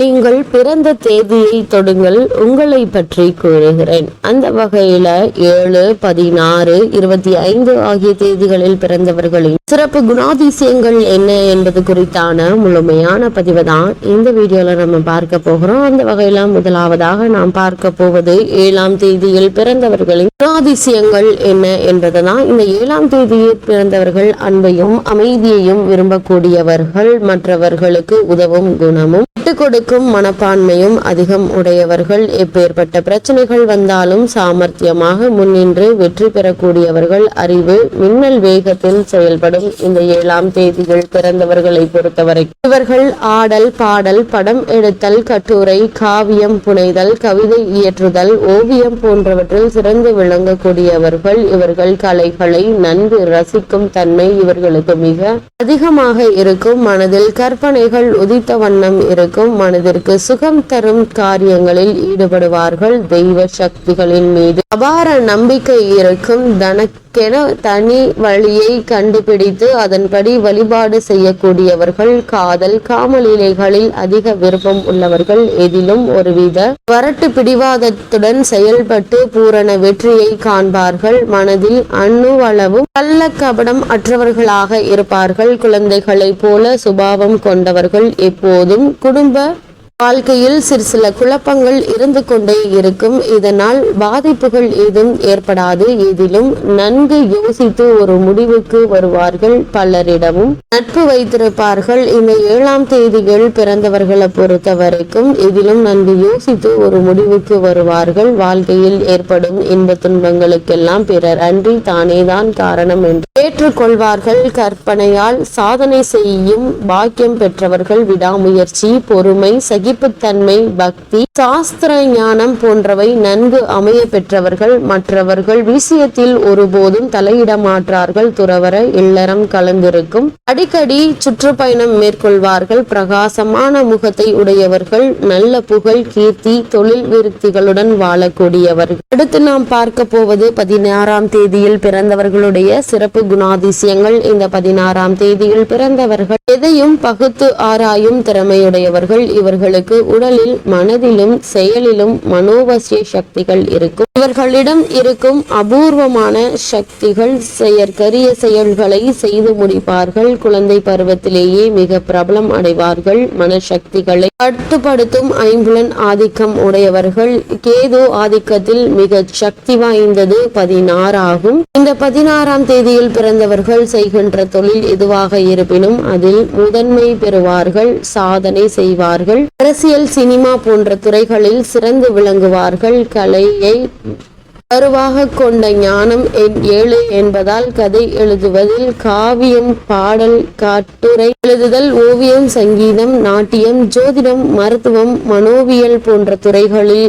நீங்கள் பிறந்த தேதியை தொடுங்கள் உங்களை பற்றி கூறுகிறேன். அந்த வகையில ஏழு பதினாறு இருபத்தி ஐந்து ஆகிய தேதிகளில் பிறந்தவர்களின் சிறப்பு குணாதிசயங்கள் என்ன என்பது குறித்தான முழுமையான பதிவு தான் இந்த வீடியோல நம்ம பார்க்க போகிறோம். அந்த வகையில முதலாவதாக நாம் பார்க்க போவது ஏழாம் தேதியில் பிறந்தவர்களின் குணாதிசயங்கள் என்ன என்பதுதான் இந்த ஏழாம் தேதியில் பிறந்தவர்கள் அன்பையும் அமைதியையும் விரும்பக்கூடியவர்கள் மற்றவர்களுக்கு உதவும் குணமும் விட்டுக் கொடுக்கும் மனப்பான்மையும் அதிகம் உடையவர்கள். எப்பேற்பட்ட பிரச்சனைகள் வந்தாலும் சாமர்த்தியமாக முன்னின்று வெற்றி பெறக்கூடியவர்கள். அறிவு மின்னல் வேகத்தில் செயல்படும் இந்த ஏழாம் தேதிகள் பிறந்தவர்களை பொறுத்தவரை. இவர்கள் ஆடல் பாடல் படம் எடுத்தல் கட்டுரை காவியம் புனைதல் கவிதை இயற்றுதல் ஓவியம் போன்றவற்றில் சிறந்து விளங்கக்கூடியவர்கள். இவர்கள் கலைகளை நன்கு ரசிக்கும் தன்மை இவர்களுக்கு மிக அதிகமாக இருக்கும். மனதில் கற்பனைகள் உதித்த வண்ணம் இருக்கும். மனதிற்கு சுகம் தரும் காரியங்களில் ஈடுபடுவார்கள். தெய்வ சக்திகளின் மீது அபார நம்பிக்கை இருக்கும். தனக்கென தனி வழியை கண்டுபிடித்து அதன்படி வழிபாடு செய்யக்கூடியவர்கள் காதல் காமலீலைகளில் அதிக விருப்பம் உள்ளவர்கள் எதிலும் ஒருவித வரட்டு பிடிவாதத்துடன் செயல்பட்டு பூரண வெற்றியை காண்பார்கள். மனதில் அணுவளவும் கள்ள கபடம் அற்றவர்களாக இருப்பார்கள். குழந்தைகளைப் போல சுபாவம் கொண்டவர்கள் எப்போதும் குடும்ப வாழ்க்கையில் சிறு சில குழப்பங்கள் இருந்து கொண்டே இருக்கும். இதனால் பாதிப்புகள் ஏதும் ஏற்படாது. இதிலும் நன்கு யோசித்து ஒரு முடிவுக்கு வருவார்கள் பலரிடமும். நட்பு வைத்திருப்பார்கள். இந்த ஏழாம் தேதிகள் பிறந்தவர்களை பொறுத்த வரைக்கும் இதிலும் நன்கு யோசித்து ஒரு முடிவுக்கு வருவார்கள். வாழ்க்கையில் ஏற்படும் இன்ப துன்பங்களுக்கெல்லாம் பிறர் அன்றி தானேதான் காரணம் என்று ஏற்றுக்கொள்வார்கள். கற்பனையால் சாதனை செய்யும் பாக்கியம் பெற்றவர்கள் விடாமுயற்சி பொறுமை சகி சகிப்புத்தன்மை பக்தி சாஸ்திர ஞானம் போன்றவை நன்கு அமைய பெற்றவர்கள் மற்றவர்கள் விஷயத்தில் ஒருபோதும் தலையிட மாற்றார்கள் துறவர இல்லறம் கலந்திருக்கும். அடிக்கடி சுற்றுப்பயணம் மேற்கொள்வார்கள். பிரகாசமான முகத்தை உடையவர்கள் நல்ல புகழ் கீர்த்தி தொழில் விருத்திகளுடன் வாழக்கூடியவர்கள். அடுத்து நாம் பார்க்க போவது பதினாறாம் தேதியில் பிறந்தவர்களுடைய சிறப்பு குணாதிசயங்கள். இந்த பதினாறாம் தேதியில் பிறந்தவர்கள் எதையும் பகுத்து ஆராயும் திறமையுடையவர்கள். இவர்களுக்கு உடலில் மனதிலும் செயலிலும் மனோவசிய சக்திகள் இருக்கும். இவர்களிடம் இருக்கும் அபூர்வமான சக்திகள் செயற்கரிய செயல்களை செய்து முடிப்பார்கள். குழந்தை பருவத்திலேயே மிக பிரபலம் அடைவார்கள். மனசக்திகளை கட்டுப்படுத்தும் ஐம்புலன் ஆதிக்கம் உடையவர்கள். கேது ஆதிக்கத்தில் மிக சக்தி வாய்ந்தது பதினாறாகும். இந்த பதினாறாம் தேதியில் பிறந்தவர்கள் செய்கின்ற தொழில் எதுவாக இருப்பினும் அதில் முதன்மை பெறுவார்கள். சாதனை செய்வார்கள். அரசியல் சினிமா போன்ற துறைகளில் சிறந்து விளங்குவார்கள். கலையை கருவாக கொண்ட ஞானம் ஏழு என்பதால் கதை எழுதுவதில் காவியம் பாடல் காட்டுரை எழுதுதல் ஓவியம் சங்கீதம் நாட்டியம் ஜோதிடம் மருத்துவம் மனோவியல் போன்ற துறைகளில்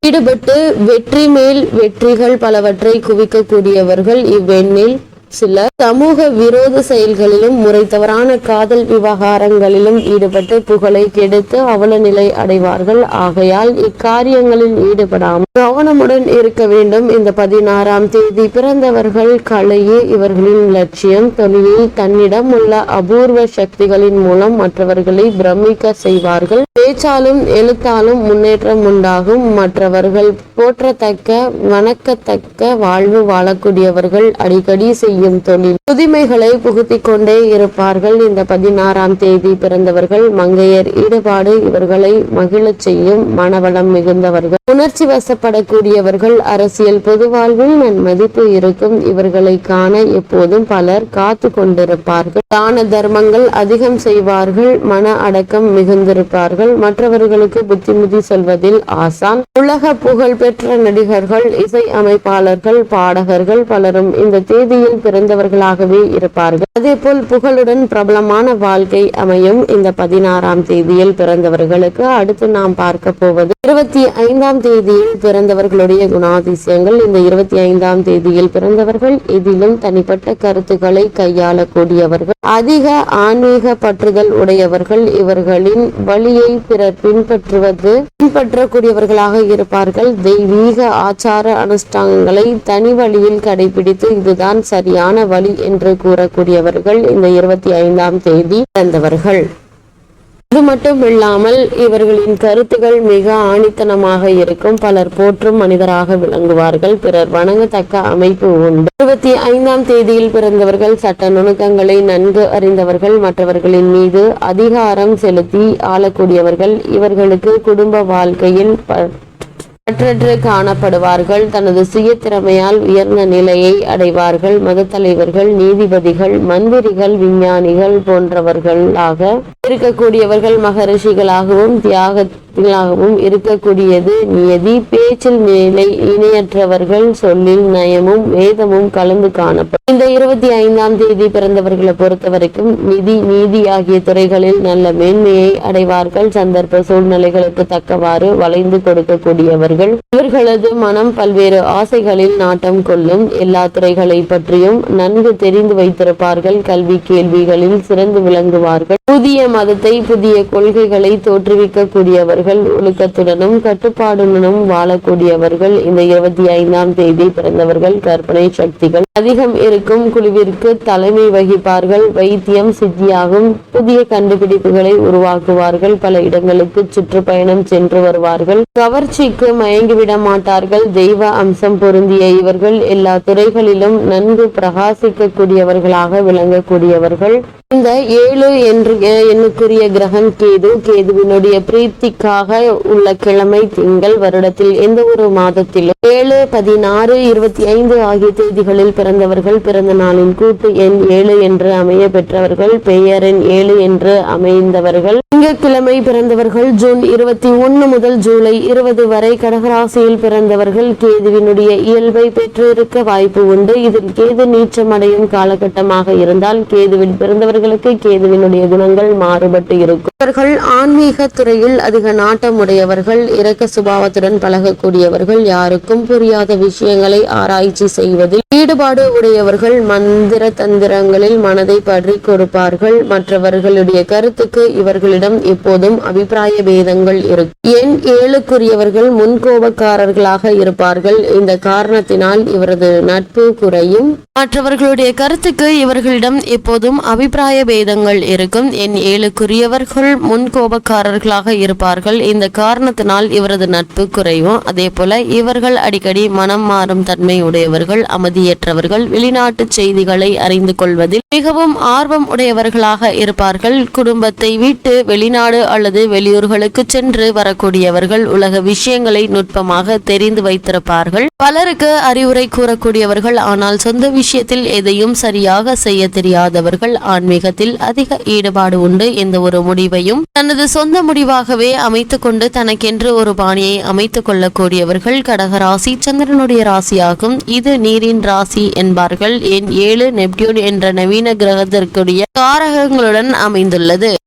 ஈடுபட்டு வெற்றி மேல் வெற்றிகள் பலவற்றை குவிக்கக்கூடியவர்கள் இவ்வெண்ணில் சில சமூக விரோத செயல்களிலும் முறை தவறான காதல் விவகாரங்களிலும் ஈடுபட்டு புகழை கெடுத்து அவல நிலை அடைவார்கள். ஆகையால் இக்காரியங்களில் ஈடுபடாமல் கவனமுடன் இருக்க வேண்டும். இந்த பதினாறாம் தேதி பிறந்தவர்கள் கலையே இவர்களின் லட்சியம். தொழிலில் தன்னிடம் உள்ள அபூர்வ சக்திகளின் மூலம் மற்றவர்களை பிரமிக்க செய்வார்கள். பேச்சாலும் எழுத்தாலும் முன்னேற்றம் உண்டாகும். மற்றவர்கள் போற்றத்தக்க வணக்கத்தக்க வாழ்வு வாழக்கூடியவர்கள் அடிக்கடி செய்யும் செய்யும் தொழில். புதுமைகளை புகுத்திக் கொண்டே இருப்பார்கள். இந்த பதினாறாம் தேதி பிறந்தவர்கள் மங்கையர். ஈடுபாடு இவர்களை மகிழச் செய்யும் மனவளம் மிகுந்தவர்கள். உணர்ச்சி வசப்படக்கூடியவர்கள். அரசியல் பொது வாழ்வில் நன்மதிப்பு இருக்கும். இவர்களை காண எப்போதும் பலர் காத்து கொண்டிருப்பார்கள். தான தர்மங்கள் அதிகம் செய்வார்கள். மன அடக்கம் மிகுந்திருப்பார்கள். மற்றவர்களுக்கு புத்திமதி சொல்வதில் ஆசான். உலக புகழ் பெற்ற நடிகர்கள் இசை அமைப்பாளர்கள் பாடகர்கள் பலரும் இந்த தேதியில் பிறந்தவர்களாகவே இருப்பார்கள். அதேபோல் புகழுடன் பிரபலமான வாழ்க்கை அமையும் இந்த பதினாறாம் தேதியில் பிறந்தவர்களுக்கு அடுத்து நாம் பார்க்க போவது இருபத்தி ஐந்தாம் தேதியில் பிறந்தவர்களுடைய குணாதிசயங்கள் இந்த இருபத்தி ஐந்தாம் தேதியில் பிறந்தவர்கள் இதிலும் தனிப்பட்ட கருத்துக்களை கையாளக்கூடியவர்கள் அதிக ஆன்மீக பற்றுதல் உடையவர்கள் இவர்களின் வழியை பிறர் பின்பற்றுவது பின்பற்றக்கூடியவர்களாக இருப்பார்கள். தெய்வீக ஆச்சார அனுஷ்டானங்களை தனி வழியில் கடைபிடித்து இதுதான் சரியான வழி என்று கூறக்கூடியவர்கள் இந்த இருபத்தி ஐந்தாம் தேதி பிறந்தவர்கள். இது மட்டும் இல்லாமல் இவர்களின் கருத்துகள் மிக ஆணித்தனமாக இருக்கும். பலர் போற்றும் மனிதராக விளங்குவார்கள். பிறர் வணங்கத்தக்க அமைப்பு உண்டு. இருபத்தி ஐந்தாம் தேதியில் பிறந்தவர்கள் சட்ட நுணுக்கங்களை நன்கு அறிந்தவர்கள் மற்றவர்களின் மீது அதிகாரம் செலுத்தி ஆளக்கூடியவர்கள். இவர்களுக்கு குடும்ப வாழ்க்கையில் ப- பற்றற்று காணப்படுவார்கள். தனது சுய திறமையால் உயர்ந்த நிலையை அடைவார்கள். மதத்தலைவர்கள் நீதிபதிகள் மந்திரிகள் விஞ்ஞானிகள் போன்றவர்களாக இருக்கக்கூடியவர்கள் மகரிஷிகளாகவும் தியாகத்திலாகவும் இருக்கக்கூடியது. நியதி பேச்சில் நிலை இணையற்றவர்கள் சொல்லில் நயமும் வேதமும் கலந்து காணப்படும். இந்த இருபத்தி ஐந்தாம் தேதி பிறந்தவர்களை பொறுத்த வரைக்கும் நிதி நீதி ஆகிய துறைகளில் நல்ல மேன்மையை அடைவார்கள். சந்தர்ப்ப சூழ்நிலைகளுக்கு தக்கவாறு வளைந்து கொடுக்கக்கூடியவர்கள். இவர்களது மனம் பல்வேறு ஆசைகளில் நாட்டம் கொள்ளும். எல்லா துறைகளை பற்றியும் நன்கு தெரிந்து வைத்திருப்பார்கள். கல்வி கேள்விகளில் சிறந்து விளங்குவார்கள். புதிய மதத்தை புதிய கொள்கைகளை தோற்றுவிக்கக்கூடியவர்கள் ஒழுக்கத்துடனும் கட்டுப்பாடுடனும் வாழக்கூடியவர்கள். இந்த இருபத்தி ஐந்தாம் தேதி பிறந்தவர்கள் கற்பனை சக்திகள். அதிகம் இருக்கும் குழுவிற்கு தலைமை வகிப்பார்கள். வைத்தியம் சித்தியாகும். புதிய கண்டுபிடிப்புகளை உருவாக்குவார்கள். பல இடங்களுக்கு சுற்றுப்பயணம் சென்று வருவார்கள். கவர்ச்சிக்கு மயங்கிவிட மாட்டார்கள். தெய்வ அம்சம் பொருந்திய இவர்கள் எல்லா துறைகளிலும் நன்கு பிரகாசிக்கக்கூடியவர்களாக விளங்கக்கூடியவர்கள். இந்த ஏழு என்று எண்ணுக்குரிய கிரகம் கேது கேதுவினுடைய பிரீத்திக்காக உள்ள கிழமை திங்கள் வருடத்தில் எந்த ஒரு மாதத்திலும் ஏழு பதினாறு இருபத்தி ஐந்து ஆகிய தேதிகளில் பிறந்தவர்கள் பிறந்த நாளின் கூட்டு எண் ஏழு என்று அமைய பெற்றவர்கள் பெயரின் ஏழு என்று அமைந்தவர்கள். திங்கட்கிழமை பிறந்தவர்கள் ஜூன் இருபத்தி ஒன்னு முதல் ஜூலை இருபது வரை கடகராசியில் பிறந்தவர்கள் கேதுவினுடைய இயல்பை பெற்றிருக்க வாய்ப்பு உண்டு. இதில் கேது நீச்சமடையும் காலகட்டமாக இருந்தால் கேதுவில் பிறந்தவர்கள் பிறந்தவர்களுக்கு கேதுவினுடைய குணங்கள் மாறுபட்டு இருக்கும். இவர்கள் ஆன்மீக துறையில் அதிக நாட்டமுடையவர்கள் இரக்க சுபாவத்துடன் பழகக்கூடியவர்கள் யாருக்கும் புரியாத விஷயங்களை ஆராய்ச்சி செய்வதில் ஈடுபாடு உடையவர்கள் மந்திர தந்திரங்களில் மனதை பற்றி கொடுப்பார்கள். மற்றவர்களுடைய கருத்துக்கு இவர்களிடம் எப்போதும் அபிப்பிராய பேதங்கள் இருக்கும். எண் ஏழுக்குரியவர்கள் முன்கோபக்காரர்களாக இருப்பார்கள். இந்த காரணத்தினால் இவரது நட்பு குறையும். மற்றவர்களுடைய கருத்துக்கு இவர்களிடம் எப்போதும் அபிப்பிராய பேதங்கள் இருக்கும். என் ஏழுக்குரியவர்கள் முன்கோபக்காரர்களாக இருப்பார்கள். இந்த காரணத்தினால் இவரது நட்பு குறையும். அதே போல இவர்கள் அடிக்கடி மனம் மாறும் தன்மை உடையவர்கள் அமைதியற்றவர்கள் வெளிநாட்டு செய்திகளை அறிந்து கொள்வதில் மிகவும் ஆர்வம் உடையவர்களாக இருப்பார்கள். குடும்பத்தை விட்டு வெளிநாடு அல்லது வெளியூர்களுக்கு சென்று வரக்கூடியவர்கள் உலக விஷயங்களை நுட்பமாக தெரிந்து வைத்திருப்பார்கள். பலருக்கு அறிவுரை கூறக்கூடியவர்கள் ஆனால் சொந்த விஷயத்தில் எதையும் சரியாக செய்ய தெரியாதவர்கள் ஆன்மீகத்தில் அதிக ஈடுபாடு உண்டு. எந்த ஒரு முடிவையும் தனது சொந்த முடிவாகவே அமைத்துக் கொண்டு தனக்கென்று ஒரு பாணியை அமைத்துக் கொள்ளக்கூடியவர்கள் கடகராசி சந்திரனுடைய ராசியாகும். இது நீரின் ராசி என்பார்கள். என் ஏழு நெப்டியூன் என்ற நவீன கிரகத்திற்குரிய காரகங்களுடன் அமைந்துள்ளது.